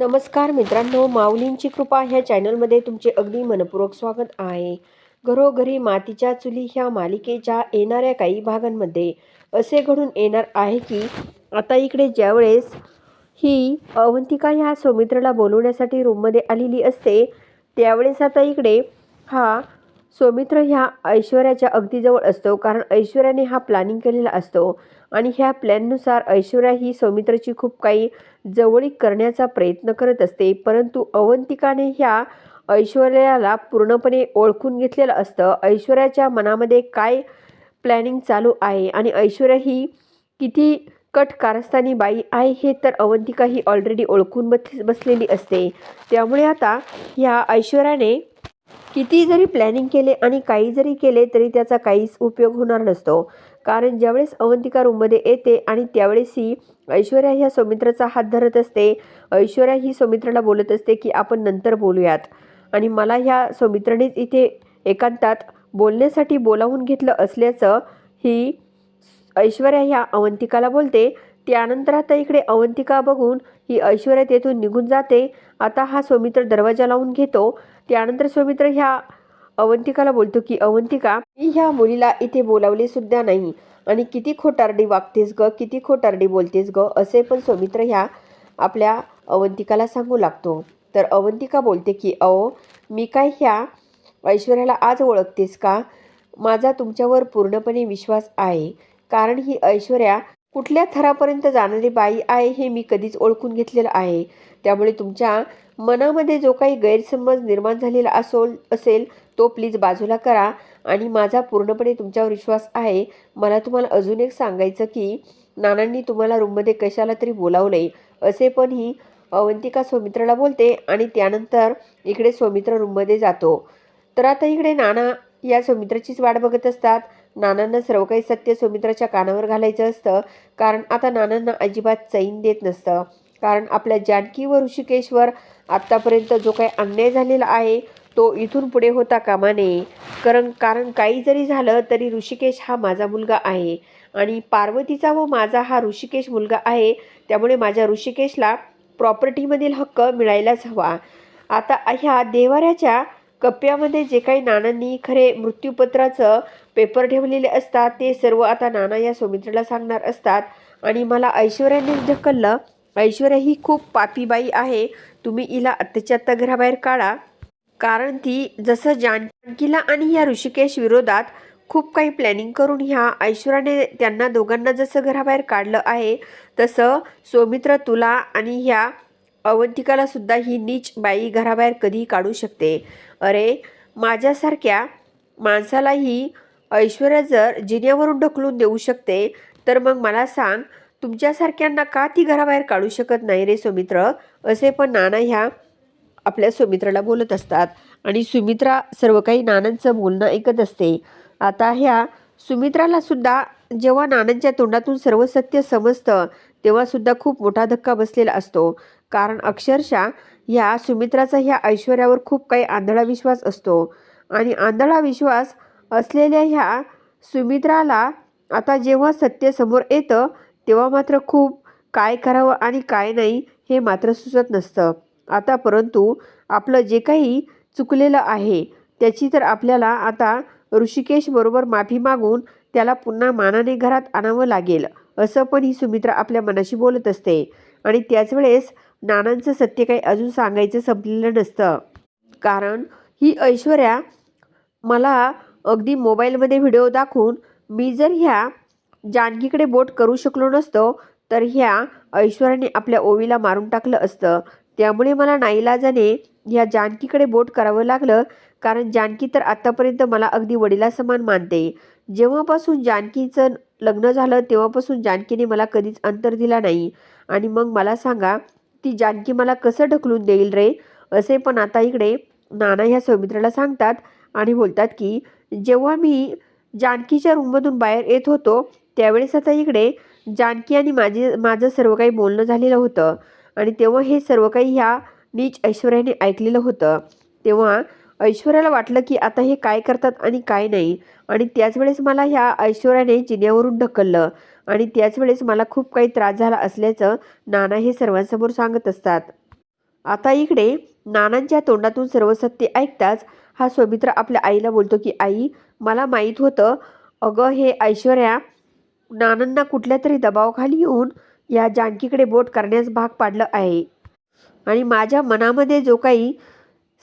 नमस्कार मित्रांनो माऊलींची कृपा ह्या चॅनलमध्ये तुमचे अगदी मनपूर्वक स्वागत आहे. घरोघरी मातीच्या चुली ह्या मालिकेच्या येणाऱ्या काही भागांमध्ये असे घडून येणार आहे की आता इकडे ज्यावेळेस ही अवंतिका ह्या सौमित्रला बोलवण्यासाठी रूममध्ये आलेली असते त्यावेळेस आता इकडे हा सौमित्र ह्या ऐश्वर्याच्या अगदी जवळ असतो कारण ऐश्वर्याने हा प्लॅनिंग केलेला असतो. आणि ह्या प्लॅननुसार ऐश्वर्या ही सौमित्रची खूप काही जवळीक करण्याचा प्रयत्न करत असते. परंतु अवंतिकाने ह्या ऐश्वर्याला पूर्णपणे ओळखून घेतलेलं असतं. ऐश्वर्याच्या मनामध्ये काय प्लॅनिंग चालू आहे? आणि ऐश्वर्या ही किती कट कारस्थानी बाई आहे हे तर अवंतिका ही ऑलरेडी ओळखून बस बसलेली असते. त्यामुळे आता ह्या ऐश्वर्याने किती जरी प्लॅनिंग केले आणि काही जरी केले तरी त्याचा काहीच उपयोग होणार नसतो. कारण ज्यावेळेस अवंतिका रूममध्ये येते आणि त्यावेळेस ही ऐश्वर्या ह्या सौमित्राचा हात धरत असते ऐश्वर्या ही सौमित्राला बोलत असते की आपण नंतर बोलूयात. आणि मला ह्या सौमित्रानेच इथे एकांतात बोलण्यासाठी बोलावून घेतलं असल्याचं ही ऐश्वर्या ह्या अवंतिकाला बोलते. त्यानंतर आता इकडे अवंतिका बघून ही ऐश्वर्या तेथून निघून जाते. आता हा सौमित्र दरवाजा लावून घेतो. त्यानंतर सौमित्र ह्या अवंतिकाला बोलतो की अवंतिका मी ह्या मुलीला इथे बोलावले सुद्धा नाही. आणि किती खोटारडी वागतेस ग किती खोटारडी बोलतेस ग असे पण सौमित्र ह्या आपल्या अवंतिकाला सांगू लागतो. तर अवंतिका बोलते की अहो मी काय ह्या ऐश्वर्याला आज ओळखतेस का? माझा तुमच्यावर पूर्णपणे विश्वास आहे. कारण ही ऐश्वर्या कुठल्या थरापर्यंत जाणारी बाई आहे हे मी कधीच ओळखून घेतलेलं आहे. त्यामुळे तुमच्या मनामध्ये जो काही गैरसमज निर्माण झालेला असोल असेल तो प्लीज बाजूला करा आणि माझा पूर्णपणे तुमच्यावर विश्वास आहे. मला तुम्हाला अजून एक सांगायचं की नानांनी तुम्हाला रूममध्ये कशाला तरी बोलावलंय. असे पण ही अवंतिका सौमित्राला बोलते आणि त्यानंतर इकडे सौमित्र रूममध्ये जातो. तर आता इकडे नाना या सौमित्राचीच वाट बघत असतात. नानांना सर्व काही सत्य सौमित्राच्या कानावर घालायचं असतं. कारण आता नानांना अजिबात चैन देत नसतं. कारण आपल्या जानकी व ऋषिकेशवर आत्तापर्यंत जो काही अन्याय झालेला आहे तो इथून पुढे होता कामा नये कारण कारण काही जरी झालं तरी ऋषिकेश हा माझा मुलगा आहे. आणि पार्वतीचा व माझा हा ऋषिकेश मुलगा आहे त्यामुळे माझ्या ऋषिकेशला प्रॉपर्टीमधील हक्क मिळायलाच हवा. आता ह्या देवाऱ्याच्या कप्प्यामध्ये जे काही नानांनी खरे मृत्यूपत्राचं पेपर ठेवलेले असतात ते सर्व आता नाना या सौमित्राला सांगणार असतात. आणि मला ऐश्वर्यानेच ढकललं. ऐश्वर्या ही खूप पापी बाई आहे. तुम्ही हिला आत्ताच्या आत्ता घराबाहेर काढा. कारण ती जसं जानकीला आणि या ऋषिकेश विरोधात खूप काही प्लॅनिंग करून ह्या ऐश्वर्याने त्यांना दोघांना जसं घराबाहेर काढलं आहे तसं सौमित्र तुला आणि ह्या अवंतिकाला सुद्धा ही नीच बाई घराबाहेर कधीही काढू शकते. अरे माझ्यासारख्या माणसालाही ऐश्वर्या जर जिन्यावरून ढकलून देऊ शकते तर मग मला सांग तुमच्यासारख्यांना का ती घराबाहेर काढू शकत नाही रे सुमित्र? असे पण नाना ह्या आपल्या सुमित्राला बोलत असतात. आणि सुमित्रा सर्व काही नानांचं बोलणं ऐकत असते. आता ह्या सुमित्राला सुद्धा जेव्हा नानांच्या तोंडातून सर्व सत्य समजतं तेव्हासुद्धा खूप मोठा धक्का बसलेला असतो. कारण अक्षरशः ह्या सुमित्राचा ह्या ऐश्वर्यावर खूप काही आंधळा विश्वास असतो. आणि आंधळा विश्वास असलेल्या ह्या सुमित्राला आता जेव्हा सत्य समोर येतं तेव्हा मात्र खूप काय करावं आणि काय नाही हे मात्र सुचत नसतं. आता परंतु आपलं जे काही चुकलेलं आहे त्याची तर आपल्याला आता ऋषिकेशबरोबर माफी मागून त्याला पुन्हा मानाने घरात आणावं लागेल असं पण ही सुमित्रा आपल्या मनाशी बोलत असते. आणि त्याच वेळेस नानांचं सत्य काही अजून सांगायचं संपलेलं नसतं. कारण ही ऐश्वर्या मला अगदी मोबाईलमध्ये व्हिडिओ दाखवून मी जर ह्या जानकीकडे बोट करू शकलो नसतो तर ह्या ऐश्वर्याने आपल्या ओवीला मारून टाकलं असतं. त्यामुळे मला नाईलाजाने ह्या जानकीकडे बोट करावं लागलं कारण जानकी तर आत्तापर्यंत मला अगदी वडिलासमान मानते. जेव्हापासून जानकीचं लग्न झालं तेव्हापासून जानकीने मला कधीच अंतर दिला नाही. आणि मग मला सांगा ती जानकी मला कसं ढकलून देईल रे? असे पण आता इकडे नाना ह्या सौमित्राला सांगतात आणि बोलतात की जेव्हा मी जानकीच्या रूममधून बाहेर येत होतो त्यावेळेस आता इकडे जानकी आणि माझे माझं सर्व काही बोलणं झालेलं होतं. आणि तेव्हा हे सर्व काही ह्या नीच ऐश्वर्याने ऐकलेलं होतं. तेव्हा ऐश्वर्याला वाटलं की आता हे काय करतात आणि काय नाही. आणि त्याच वेळेस मला ह्या ऐश्वर्याने जिन्यावरून ढकललं. आणि त्याच वेळेस मला खूप काही त्रास झाला असल्याचं नाना हे सर्वांसमोर सांगत असतात. आता इकडे नानांच्या तोंडातून सर्व सत्य ऐकताच हा सोमित्र आपल्या आईला बोलतो की आई मला माहीत होतं अगं हे ऐश्वर्या नानांना कुठल्या तरी दबावाखाली येऊन या जानकीकडे बोट करण्यास भाग पाडलं आहे. आणि माझ्या मनामध्ये जो काही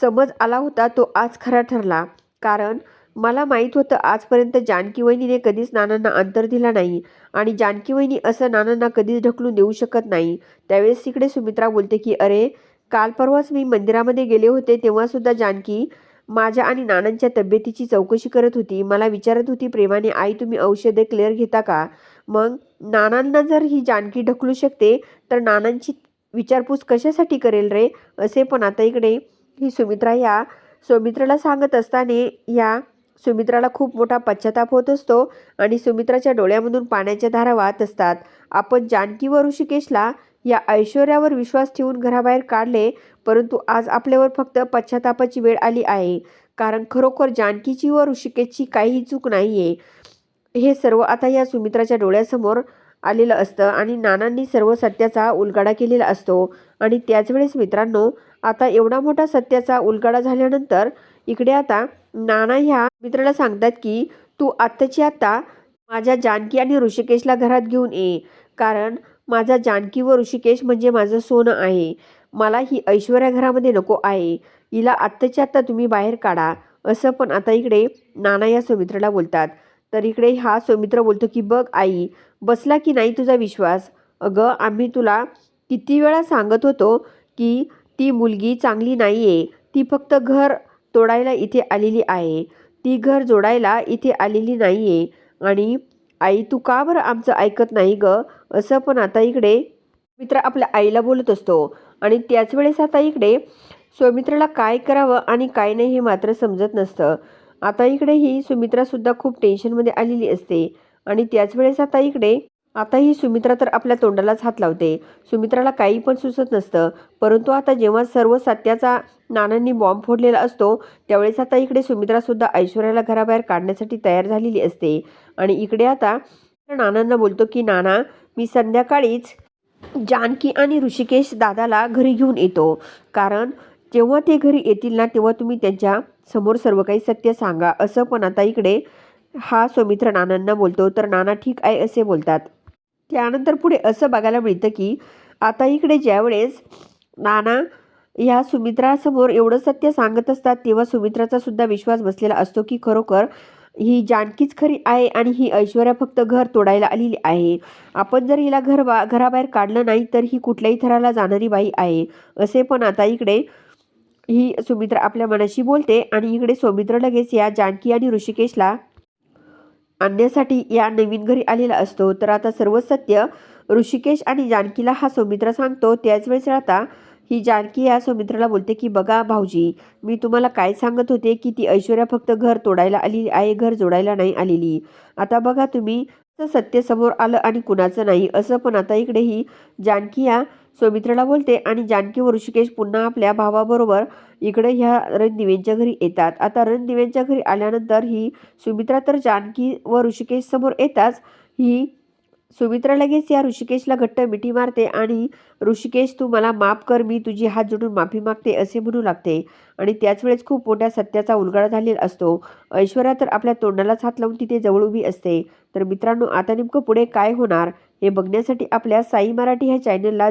समज आला होता तो आज खरा ठरला. कारण मला माहीत होतं आजपर्यंत जानकी वहिनीने कधीच नानांना अंतर दिला नाही आणि जानकी वहिनी असं नानांना कधीच ढकलून देऊ शकत नाही. त्यावेळेस तिकडे सुमित्रा बोलते की अरे काल परवाच मी मंदिरामध्ये गेले होते तेव्हासुद्धा जानकी माझ्या आणि नानांच्या तब्येतीची चौकशी करत होती. मला विचारत होती प्रेमाने आई तुम्ही औषधे क्लिअर घेता का? मग नानांना जर ही जानकी ढकलू शकते तर नानांची विचारपूस कशासाठी करेल रे? असे पण आता इकडे ही सुमित्रा या सुमित्राला सांगत असताना या सुमित्राला खूप मोठा पश्चाताप होत असतो आणि सुमित्राच्या डोळ्यामधून पाण्याच्या धारा वाहत असतात. आपण जानकी व ऋषिकेशला या ऐश्वर्यावर विश्वास ठेवून घराबाहेर काढले परंतु आज आपल्यावर फक्त पश्चातापाची वेळ आली आहे. कारण खरोखर जानकीची व ऋषिकेशची काहीही चूक नाही आहे हे सर्व आता या सुमित्राच्या डोळ्यासमोर आलेलं असतं आणि नानांनी सर्व सत्याचा उलगडा केलेला असतो. आणि त्याचवेळेस मित्रांनो आता एवढा मोठा सत्याचा उलगडा झाल्यानंतर इकडे आता नाना ह्या मित्राला सांगतात की तू आत्ताची आत्ता माझ्या जानकी आणि ऋषिकेशला घरात घेऊन ये. कारण माझा जानकी व ऋषिकेश म्हणजे माझं सोनं आहे. मला ही ऐश्वर्या घरामध्ये नको आहे. हिला आत्ताच्या आत्ता तुम्ही बाहेर काढा. असं पण आता इकडे नाना या सुमित्राला बोलतात. तर इकडे हा सौमित्र बोलतो की बघ आई बसला की नाही तुझा विश्वास? अगं आम्ही तुला किती वेळा सांगत होतो की ती मुलगी चांगली नाही आहे ती फक्त घर तोडायला इथे आलेली आहे. ती घर जोडायला इथे आलेली नाही आहे आणि आई तू का बरं आमचं ऐकत नाही ग? असं पण आता इकडे मित्र आपल्या आईला बोलत असतो. आणि त्याच वेळेस आता इकडे सौमित्राला काय करावं आणि काय नाही हे मात्र समजत नसतं. आता इकडे ही सुमित्रासुद्धा खूप टेन्शनमध्ये आलेली असते. आणि त्याच वेळेस आता इकडे आता ही सुमित्रा तर आपल्या तोंडालाच हात लावते. सुमित्राला काही पण सुचत नसतं. परंतु आता जेव्हा सर्व सत्याचा नानांनी बॉम्ब फोडलेला असतो त्यावेळेस आता इकडे सुमित्रासुद्धा ऐश्वर्याला घराबाहेर काढण्यासाठी तयार झालेली असते. आणि इकडे आता नानांना बोलतो की नाना मी संध्याकाळीच जानकी आणि ऋषिकेश दादाला घरी घेऊन येतो. कारण जेव्हा ते घरी येतील ना तेव्हा तुम्ही त्यांच्या समोर सर्व काही सत्य सांगा. असं पण आता इकडे हा सौमित्र नानांना बोलतो. तर नाना ठीक आहे असे बोलतात. त्यानंतर पुढे असं बघायला मिळतं की आता इकडे ज्यावेळेस नाना ह्या सुमित्रासमोर एवढं सत्य सांगत असतात तेव्हा सुमित्राचा सुद्धा विश्वास बसलेला असतो की खरोखर ही जानकीच खरी आहे आणि ही ऐश्वर्या फक्त घर तोडायला आलेली आहे. आपण जर हिला घर बा घराबाहेर काढलं नाही तर ही कुठल्याही थराला जाणारी बाई आहे. असे पण आता इकडे ही सुमित्रा आपल्या मनाशी बोलते आणि इकडे सौमित्र लगेच या जानकी आणि ऋषिकेशला आणण्यासाठी या नवीन घरी आलेला असतो. तर आता सर्व सत्य ऋषिकेश आणि जानकीला हा सौमित्र सांगतो. त्याच वेळेस आता ही जानकी या सौमित्राला बोलते की बघा भाऊजी मी तुम्हाला काय सांगत होते की ती ऐश्वर्या फक्त घर तोडायला आलेली आहे घर जोडायला नाही आलेली. आता बघा तुम्ही सत्य समोर आलं आणि कुणाचं नाही. असं पण आता इकडे ही जानकी या सौमित्राला बोलते आणि जानकी व ऋषिकेश पुन्हा आपल्या भावाबरोबर इकडे ह्या रणदिवेंच्या घरी येतात. आता रणदिवेंच्या घरी आल्यानंतर ही सुमित्रा तर जानकी व ऋषिकेश समोर येताच ही सुमित्रा लगेच या ऋषिकेशला घट्ट मिठी मारते आणि ऋषिकेश तू मला माफ कर मी तुझी हात जोडून माफी मागते असे म्हणू लागते. आणि त्याच वेळेस खूप मोठ्या सत्याचा उलगडा झालेला असतो. ऐश्वर्या तर आपल्या तोंडालाच हात लावून तिथे जवळ उभी असते. तर मित्रांनो आता नेमकं पुढे काय होणार हे बघण्यासाठी आपल्या साई मराठी ह्या चॅनलला